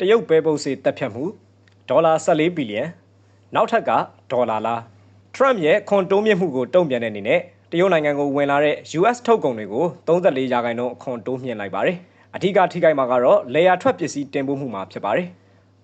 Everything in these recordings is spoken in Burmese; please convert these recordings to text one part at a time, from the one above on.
တရုတ်ပဲပုတ်စေတက်ဖြတ်မှုဒေါ်လာ14ဘီလီယံနောက်ထပ်ကဒေါ်လာလား Trump ရဲ့ခွန်တိုးမြင့်မှုကိုတုံ့ပြန်တဲ့အနေနဲ့တရုတ်နိုင်ငံကိုဝင်လာတဲ့ US ထုတ်ကုန်တွေကို34ရာခိုင်နှုန်းအခွန်တိုးမြင့်လိုက်ပါတယ်အထူးကထိခိုက်မှာကတော့လေယာထွက်ပစ္စည်းတင်ပို့မှုမှာဖြစ်ပါတယ်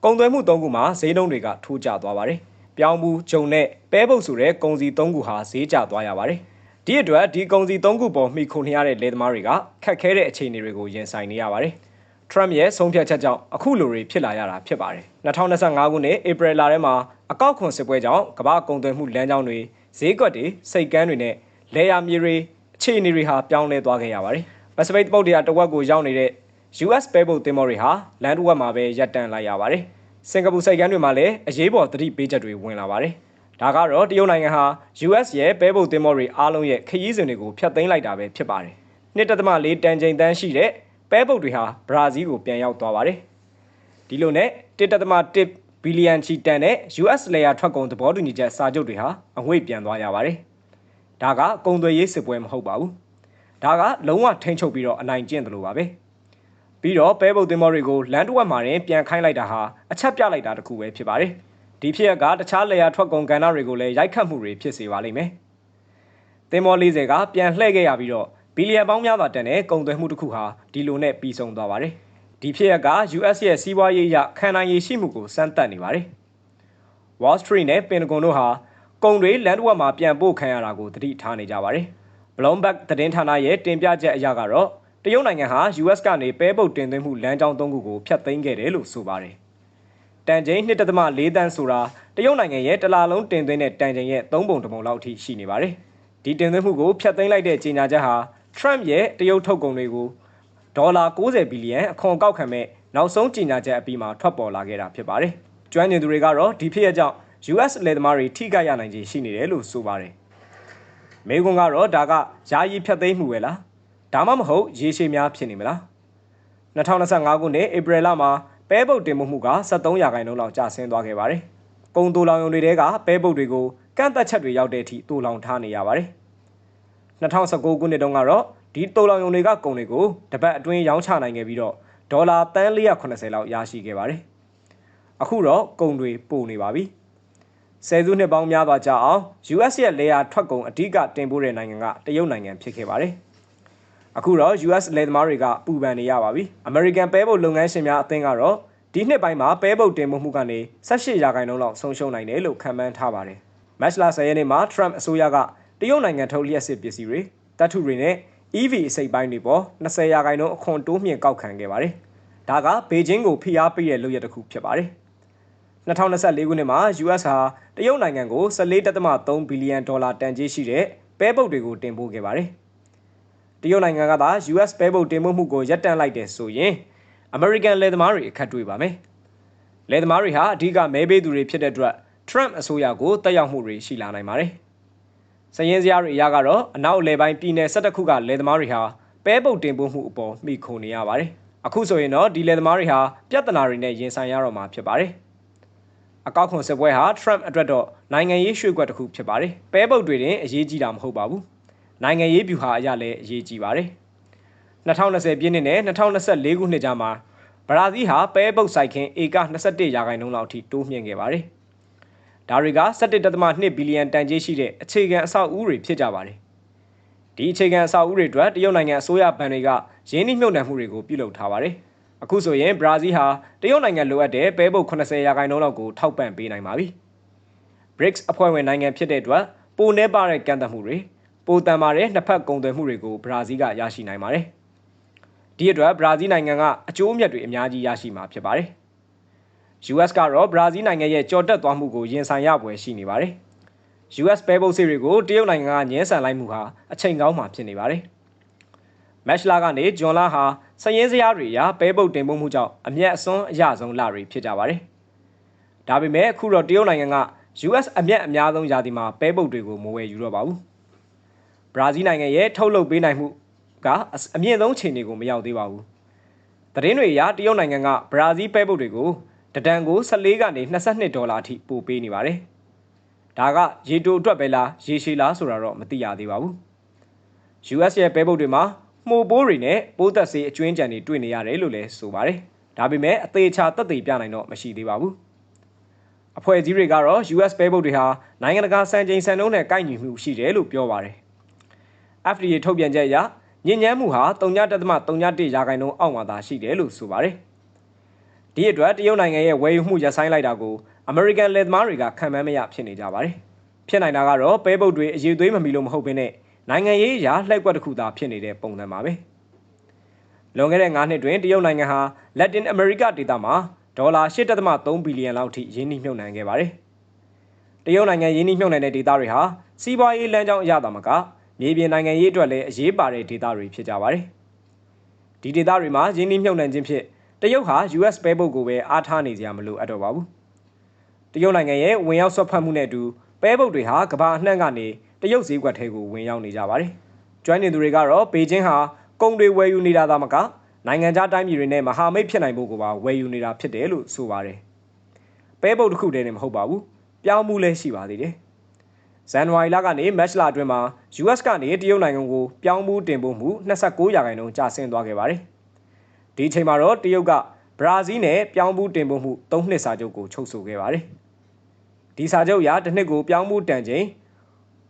ကုန်သွယ်မှု၃ခုမှာဈေးနှုန်းတွေကထိုးကျသွားပါတယ်ပြောင်းမှုဂျုံနဲ့ပဲပုတ်ဆိုတဲ့ကုန်စည်၃ခုဟာဈေးကျသွားရပါတယ်ဒီအတွက်ဒီကုန်စည်၃ခုပေါ်မှီခိုနေရတဲ့လယ်သမားတွေကခက်ခဲတဲ့အခြေအနေတွေကိုရင်ဆိုင်နေရပါတယ်။ Trump ရဲ့ဆုံးဖြတ်ချက်ကြောင့်အခုလိုတွေဖြစ်လာရတာဖြစ်ပါတယ်။2025ခုနှစ်ဧပြီလထဲမှာအကောက်ခွန်စစ်ပွဲကြောင့်ကမ္ဘာကုန်သွယ်မှုလမ်းကြောင်းတွေဈေးကွက်တွေစိတ်ကမ်းတွေနဲ့လေယာမြေတွေအခြေအနေတွေဟာပြောင်းလဲသွားခဲ့ရပါတယ်။ပစိဖိတ်သမုဒ္ဒရာတဝက်ကိုရောက်နေတဲ့ US ပဲပုတ်သင်္ဘောတွေဟာလန်ဒ်ဝက်မှာပဲရပ်တန့်လိုက်ရပါတယ်။စင်ကာပူစိတ်ကမ်းတွေမှာလည်းအရေးပေါ်သတိပေးချက်တွေဝင်လာပါတယ်။ဒါကတော့တရုတ်နိုင်ငံဟာ US ရဲ့ပဲပုတ်သင်္ဘောတွေအားလုံးရဲ့ခရီးစဉ်တွေကိုဖျက်သိမ်းလိုက်တာပဲဖြစ်ပါတယ်။နှစ်တသမ၄တန်ချိန်တန်းရှိတဲ့ ပဲပုတ်တွေဟာဘရာဇီးကိုပြန်ရောက်သွားပါတယ်။ဒီလိုနဲ့တစ်တသမ1ဘီလီယံချီတန်တဲ့ US လေယာထွက်ကုန်သဘောတူညီချက်စာချုပ်တွေဟာအငွေ့ပြန်သွားရပါတယ်။ဒါကကုန်သွယ်ရေးစစ်ပွဲမဟုတ်ပါဘူး။ဒါကလုံးဝထိန်းချုပ်ပြီးတော့အနိုင်ကျင့်တယ်လို့ပါပဲ။ပြီးတော့ပဲပုတ်သင်္ဘောတွေကိုလန်တဝက်မှာတင်ပြန်ခိုင်းလိုက်တာဟာအချက်ပြလိုက်တာတခုပဲဖြစ်ပါတယ်။ဒီဖြစ်ရကတခြားလေယာထွက်ကုန်ကဏ္ဍတွေကိုလည်းရိုက်ခတ်မှုတွေဖြစ်စေပါလိမ့်မယ်။သင်္ဘော40ကပြန်လှည့်ခဲ့ရပြီးတော့ ဘီလီယံပေါင်းများစွာတန်တဲ့ကုန်သွယ်မှုတစ်ခုဟာဒီလိုနဲ့ပြီးဆုံးသွားပါတယ်။ဒီဖြစ်ရက US ရဲ့စီးပွားရေးအရခံနိုင်ရည်ရှိမှုကိုစမ်းသပ်နေပါတယ်။ Wall Street နဲ့ Pentagon တို့ဟာကုန်တွေလန်ဒဝက်မှာပြန်ပို့ခံရတာကိုသတိထားနေကြပါတယ်။ Bloomberg သတင်းဌာနရဲ့တင်ပြချက်အရကတော့တရုတ်နိုင်ငံဟာ US ကနေပဲပုတ်တင်သွင်းမှုလမ်းကြောင်း၃ခုကိုဖျက်သိမ်းခဲ့တယ်လို့ဆိုပါတယ်။တန်ချိန်1.4တန်းဆိုတာတရုတ်နိုင်ငံရဲ့တလာလုံးတင်သွင်းတဲ့တန်ချိန်ရဲ့၃ပုံတစ်ပုံလောက်အထိရှိနေပါတယ်။ဒီတင်သွင်းမှုကိုဖျက်သိမ်းလိုက်တဲ့ကြေညာချက်ဟာ Trump ရဲ့တရုတ်ထုတ်ကုန်တွေကိုဒေါ်လာ90ဘီလီယံအခွန်ကောက်ခံမဲ့နောက်ဆုံးကြေညာချက်အပြီးမှာထွက်ပေါ်လာခဲ့တာဖြစ်ပါတယ်။ကျွမ်းကျင်သူတွေကတော့ဒီဖြစ်ရကြောင့် US လယ်သမားတွေထိခိုက်ရနိုင်ခြေရှိနေတယ်လို့ဆိုပါတယ်။မေကွန်ကတော့ဒါကယာယီဖြတ်သိမ်းမှုပဲလား။ဒါမှမဟုတ်ရေရှည်များဖြစ်နေမလား။2025ခုနှစ်ဧပြီလမှာပဲပုတ်တင်မှုမှုက73ရာခိုင်နှုန်းလောက်ကျဆင်းသွားခဲ့ပါတယ်။ကုန်တူလောင်ယုံတွေကပဲပုတ်တွေကိုကန့်သက်ချက်တွေရောက်တဲ့အထိတူလောင်ထားနေရပါတယ်။ 2019ခုနှစ်တုန်းကတော့ဒီတူလောင်ယုံတွေကကုန်တွေကိုတပတ်အတွင်းရောင်းချနိုင်ခဲ့ပြီးတော့ဒေါ်လာတန်း480လောက်ရရှိခဲ့ပါတယ်။အခုတော့ကုန်တွေပိုနေပါပြီ။ဆယ်စုနှစ်ပေါင်းများစွာကြာအောင် US ရဲ့လေယာထွက်ကုန်အဓိကတင်ပို့တဲ့နိုင်ငံကတရုတ်နိုင်ငံဖြစ်ခဲ့ပါတယ်။အခုတော့ US လယ်သမားတွေကပူပန်နေရပါပြီ။ American ပဲပုတ်လုပ်ငန်းရှင်များအသင်းကတော့ဒီနှစ်ပိုင်းမှာပဲပုတ်တင်ပို့မှုကနေ18ရာခိုင်နှုန်းလောက်ဆုံးရှုံးနိုင်တယ်လို့ခန့်မှန်းထားပါတယ်။မတ်လ10ရက်နေ့မှာ Trump အစိုးရက တရုတ်နိုင်ငံထုတ်လျှက်စစ်ပစ္စည်းတွေတပ်ထုတွေနဲ့ EV အစိတ်ပိုင်းတွေပေါ်20ရာခိုင်နှုန်းအခွန်တိုးမြင့်ကောက်ခံခဲ့ပါတယ်။ဒါကဘေကျင်းကိုဖိအားပေးတဲ့လုပ်ရတစ်ခုဖြစ်ပါတယ်။2024ခုနှစ်မှာ US ဟာတရုတ်နိုင်ငံကို14.3ဘီလီယံဒေါ်လာတန်ကြေးရှိတဲ့ပဲပုတ်တွေကိုတင်ပို့ခဲ့ပါတယ်။တရုတ်နိုင်ငံကသာ US ပဲပုတ်တင်ပို့မှုကိုရပ်တန့်လိုက်တယ်ဆိုရင် American လယ်သမားတွေအခက်တွေ့ပါမယ်။လယ်သမားတွေဟာအဓိကမဲပေးသူတွေဖြစ်တဲ့အတွက် Trump အစိုးရကိုတက်ရောက်မှုတွေရှိလာနိုင်ပါတယ်။ စရင်စရာတွေအရကတော့အနောက်အလဲပိုင်းပြည်နယ်၁၁ခုကလယ်သမားတွေဟာပဲပုတ်တင်ပို့မှုအပေါ်မိခုနေရပါတယ်။အခုဆိုရင်တော့ဒီလယ်သမားတွေဟာပြဿနာတွေနဲ့ရင်ဆိုင်ရတော့မှာဖြစ်ပါတယ်။အကောက်ခွန်စစ်ပွဲဟာ Trump အတွက်တော့နိုင်ငံရေးရွှေ့ကွက်တစ်ခုဖြစ်ပါတယ်။ပဲပုတ်တွေတင်အရေးကြီးတာမဟုတ်ပါဘူး။နိုင်ငံရေးဗျူဟာအရလည်းအရေးကြီးပါတယ်။2020ပြည့်နှစ်နဲ့2024ခုနှစ်ကြားမှာဘရာဇီးဟာပဲပုတ်စိုက်ခင်းဧက21ရာခိုင်နှုန်းလောက်အထိတိုးမြင့်ခဲ့ပါတယ်။ ဒါတွေက17.2ဘီလီယံတန်ကြေးရှိတဲ့အခြေခံအဆောက်အဦတွေဖြစ်ကြပါတယ်။ဒီအခြေခံအဆောက်အဦတွေအတွက်တရုတ်နိုင်ငံအစိုးရဘဏ်တွေကရင်းနှီးမြှုပ်နှံမှုတွေကိုပြုလုပ်ထားပါတယ်။အခုဆိုရင်ဘရာဇီးဟာတရုတ်နိုင်ငံလိုအပ်တဲ့ပဲပုတ်80ရာခိုင်နှုန်းလောက်ကိုထောက်ပံ့ပေးနိုင်ပါပြီ။ BRICS အဖွဲ့ဝင်နိုင်ငံဖြစ်တဲ့အတွက်ပိုနှဲပါတဲ့ကန့်သတ်မှုတွေပိုတန်ပါတဲ့နှစ်ဖက်ကုန်သွယ်မှုတွေကိုဘရာဇီးကရရှိနိုင်ပါတယ်။ဒီအတွက်ဘရာဇီးနိုင်ငံကအကျိုးအမြတ်တွေအများကြီးရရှိမှာဖြစ်ပါတယ်။ US ကတော့ဘရာဇီးနိုင်ငံရဲ့ကြော်တက်သွားမှုကိုရင်ဆိုင်ရပွဲရှိနေပါတယ်။ US ပဲပုတ်စီတွေကိုတရုတ်နိုင်ငံကညှင်းဆန်လိုက်မှုဟာအချိန်ကောင်းမှဖြစ်နေပါတယ်။မက်ရှလာကနေဂျွန်လာဟာစည်ရင်းစရာတွေအရပဲပုတ်တင်ပို့မှုကြောင့်အမျက်အစွန်းအရဆုံးလတွေဖြစ်ကြပါတယ်။ဒါပေမဲ့အခုတော့တရုတ်နိုင်ငံက US အမျက်အများဆုံးယာတီမှာပဲပုတ်တွေကိုမဝယ်ယူတော့ပါဘူး။ဘရာဇီးနိုင်ငံရဲ့ထုတ်လုပ်ပေးနိုင်မှုကအမြင့်ဆုံးချိန်တွေကိုမရောက်သေးပါဘူး။သတင်းတွေအရတရုတ်နိုင်ငံကဘရာဇီးပဲပုတ်တွေကို တဒန်ကို14ကနေ22ဒေါ်လာအထိပိုပေးနေပါတယ်။ဒါကရေတိုအတွက်ပဲလားရေရှည်လားဆိုတာတော့မသိရသေးပါဘူး။ US ရဲ့ပဲပုတ်တွေမှာမှုပိုးတွေနဲ့ပိုးသက်ဆေးအကျွင်းကြံတွေတွေ့နေရတယ်လို့လည်းဆိုပါတယ်။ဒါပေမဲ့အသေးချာတက်သေးပြနိုင်တော့မရှိသေးပါဘူးအဖွဲ့အစည်းတွေကတော့ US ပဲပုတ်တွေဟာနိုင်ငံတကာစံချိန်စံနှုန်းနဲ့ကိုက်ညီမှုရှိတယ်လို့ပြောပါတယ် FDA ထုတ်ပြန်ချက်အရညဉ့်ညမ်းမှုဟာ3.31ရာခိုင်နှုန်းအောက်မှာသာရှိတယ်လို့ဆိုပါတယ် ဒီအတွက်တရုတ်နိုင်ငံရဲ့ဝယ်ယူမှုရပ်ဆိုင်းလိုက်တာကို American လက်သမားတွေကခံမှန်းမရဖြစ်နေကြပါတယ်ဖြစ်နိုင်တာကတော့ပဲပုတ်တွေအရေးသွေးမမီလို့မဟုတ်ဘဲနဲ့နိုင်ငံရေးအရာလှည့်ကွက်တစ်ခုသာဖြစ်နေတဲ့ပုံစံပါပဲလွန်ခဲ့တဲ့9နှစ်တွင်တရုတ်နိုင်ငံဟာ Latin America ဒေသမှာဒေါ်လာ8.3ဘီလီယံလောက်ထိရင်းနှီးမြှုပ်နှံခဲ့ပါတယ်တရုတ်နိုင်ငံရင်းနှီးမြှုပ်နှံတဲ့ဒေသတွေဟာစီးပွားရေးလမ်းကြောင်းအရသာမကမြေပြင်နိုင်ငံရေးအတွက်လည်းအရေးပါတဲ့ဒေသတွေဖြစ်ကြပါတယ်ဒီဒေသတွေမှာရင်းနှီးမြှုပ်နှံခြင်းဖြင့် တရုတ်ဟာ US ပဲပုတ်ကိုပဲအားထားနေကြမလို့အပ်တော့ပါဘူးတရုတ်နိုင်ငံရဲ့ဝင်ရောက်ဆွတ်ဖက်မှုနဲ့အတူပဲပုတ်တွေဟာကမ္ဘာအနှံ့ကနေတရုတ်ဈေးကွက်ထဲကိုဝင်ရောက်နေကြပါတယ်။ကျွမ်းနေသူတွေကတော့ဘေကျင်းဟာကုန်တွေဝယ်ယူနေတာသာမကနိုင်ငံခြားတိုင်းပြည်တွေနဲ့မဟာမိတ်ဖြစ်နိုင်ဖို့ကိုပါဝယ်ယူနေတာဖြစ်တယ်လို့ဆိုပါတယ်။ပဲပုတ်တစ်ခုတည်းနဲ့မဟုတ်ပါဘူး။ပြောင်းမှုလည်းရှိပါသေးတယ်။ဇန်နဝါရီလကနေမတ်လအတွင်းမှာ US ကနေတရုတ်နိုင်ငံကိုပြောင်းမှုတင်ပို့မှု29ရာခိုင်နှုန်းကျဆင်းသွားခဲ့ပါတယ်။ ဒီအချိန်မှာတော့တရုတ်ကဘရာဇီးနဲ့ပြောင်းမှုတင်ပို့မှု3နှစ်စာချုပ်ကိုချုပ်ဆိုခဲ့ပါတယ်။ဒီစာချုပ်အရတစ်နှစ်ကိုပြောင်းမှုတန်ချိန်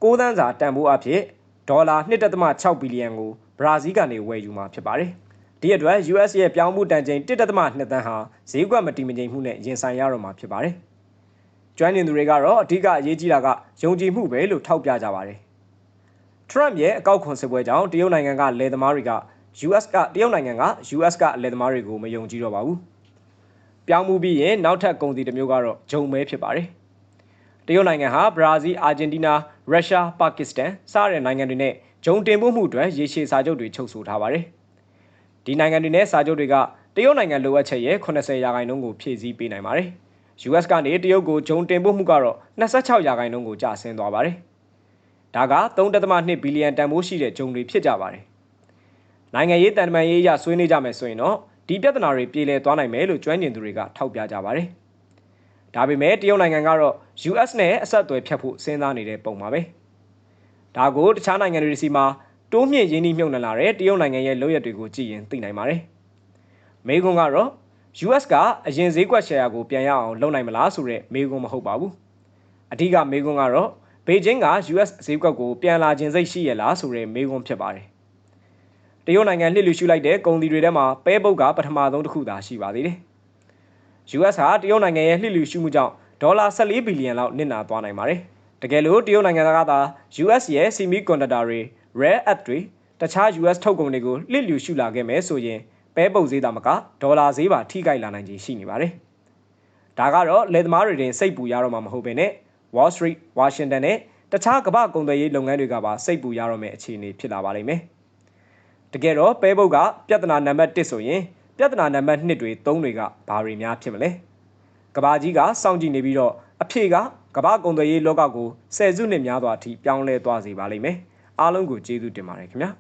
6သန်းစာတန်ဖိုးအဖြစ်ဒေါ်လာ1.6ဘီလီယံကိုဘရာဇီးကနေဝယ်ယူမှာဖြစ်ပါတယ်။ဒီအတွက် US ရဲ့ပြောင်းမှုတန်ချိန်1.2သန်းဟာဈေးကွက်မတည်မငြိမ်မှုနဲ့ရင်ဆိုင်ရတော့မှာဖြစ်ပါတယ်။ကျွမ်းကျင်သူတွေကတော့အဓိကအရေးကြီးတာကယုံကြည်မှုပဲလို့ထောက်ပြကြပါတယ်။ Trump ရဲ့အကောက်ခွန်စစ်ပွဲကြောင့်တရုတ်နိုင်ငံကလယ်သမားတွေက US ကတရုတ်နိုင်ငံက US ကလယ်သမားတွေကိုမယုံကြည်တော့ပါဘူး။ပြောင်းမှုပြီးရင်နောက်ထပ်ကုန်စည်တစ်မျိုးကတော့ဂျုံမဲဖြစ်ပါတယ်။တရုတ်နိုင်ငံဟာဘရာဇီးအာဂျင်တီးနားရုရှားပါကစ္စတန်စတဲ့နိုင်ငံတွေနဲ့ဂျုံတင်ပို့မှုအတွက်ရေရှည်စာချုပ်တွေချုပ်ဆိုထားပါတယ်။ဒီနိုင်ငံတွေနဲ့စာချုပ်တွေကတရုတ်နိုင်ငံလိုအပ်ချက်ရဲ့80ရာခိုင်နှုန်းကိုဖြည့်ဆည်းပေးနိုင်ပါတယ်။ US ကနေတရုတ်ကိုဂျုံတင်ပို့မှုကတော့26ရာခိုင်နှုန်းကိုကျဆင်းသွားပါတယ်။ဒါက3.2ဘီလီယံတန်ဖိုးရှိတဲ့ဂျုံတွေဖြစ်ကြပါတယ်။ နိုင်ငံရေးတန်တမာရေးအရဆွေးနွေးကြမယ်ဆိုရင်တော့ဒီပြဿနာတွေပြေလည်သွားနိုင်မယ်လို့ကျွမ်းကျင်သူတွေကထောက်ပြကြပါတယ်။ဒါပေမဲ့တရုတ်နိုင်ငံကတော့ US နဲ့အဆက်အသွယ်ဖြတ်ဖို့စဉ်းစားနေတဲ့ပုံပါပဲဒါကိုတခြားနိုင်ငံတွေစီမှာတိုးမြင့်ရင်းနှီးမြှုပ်နှံလာတဲ့တရုတ်နိုင်ငံရဲ့လုပ်ရက်တွေကိုကြည့်ရင်သိနိုင်ပါတယ်မေကွန်ကတော့ US ကအရင်ဈေးကွက်ရှယ်ယာကိုပြန်ရအောင်လုပ်နိုင်မလားဆိုတဲ့မေကွန်မဟုတ်ပါဘူးအဓိကမေကွန်ကတော့ဘေကျင်းက US ဈေးကွက်ကိုပြန်လာခြင်းစိတ်ရှိရလားဆိုတဲ့မေကွန်ဖြစ်ပါတယ် တရုတ်နိုင်ငံလှစ်လူရှုလိုက်တဲ့ကုန်စည်တွေထဲမှာပဲပုတ်ကပထမဆုံးတစ်ခုသာရှိပါသေးတယ် US ဟာတရုတ်နိုင်ငံရဲ့လှစ်လူရှုမှုကြောင့်ဒေါ်လာ14ဘီလီယံလောက်နစ်နာသွားနိုင်ပါတယ်။တကယ်လို့တရုတ်နိုင်ငံသားကသာ US ရဲ့ semiconductor တွေ rare earth တွေတခြား US ထုတ်ကုန်တွေကိုလှစ်လူရှုလာခဲ့မယ်ဆိုရင်ပဲပုတ်ဈေးသာမကဒေါ်လာဈေးပါထိခိုက်လာနိုင်ခြေရှိနေပါတယ်။ဒါကတော့လယ်သမားတွေတင်စိတ်ပူရတော့မှာမဟုတ်ဘဲနဲ့ Wall Street, Washington နဲ့တခြားကမ္ဘာကုန်သွယ်ရေးလုပ်ငန်းတွေကပါစိတ်ပူရတော့မယ့်အခြေအနေဖြစ်လာပါလိမ့်မယ်။ တကယ်တော့ပဲပုတ်ကပြဿနာနံပါတ်1ဆိုရင်ပြဿနာနံပါတ်2တွေ3တွေကဘာတွေများဖြစ်မလဲကဘာကြီးကစောင့်ကြည့်နေပြီးတော့အဖြေကကဘာကုန်သွယ်ရေးလောကကိုဆယ်စုနှစ်များစွာအထိပြောင်းလဲသွားစေပါလိမ့်မယ်အားလုံးကိုကျေးဇူးတင်ပါတယ်ခင်ဗျာ